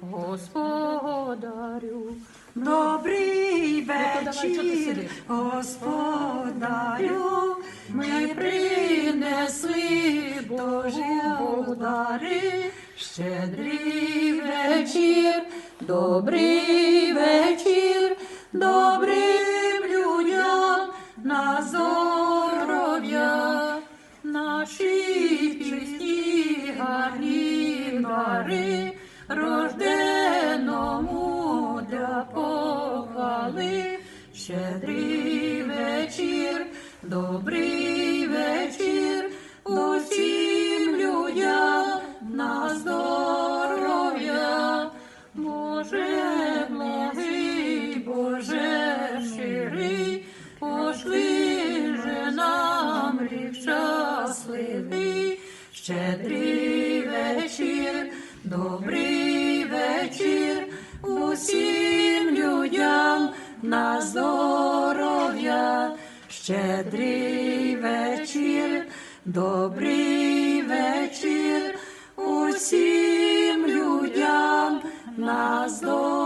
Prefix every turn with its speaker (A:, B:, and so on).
A: господарю.
B: Добрий
A: давай, що ти
B: вечір, господарю, ми принесли Божі дари, щедрий вечір, добрий вечір, добрим людям на здоров'я, наші чисті гарні дари, рожденому для похвали, щедрий вечір, добрий вечір, усім людям на здоров'я, Боже благий, Боже щирий, пошли же нам рік щасливий, щедрий вечір, добрий вечір, усім людям на здоров'я, щедрий вечір, добрий вечір, усім людям на здоров'я.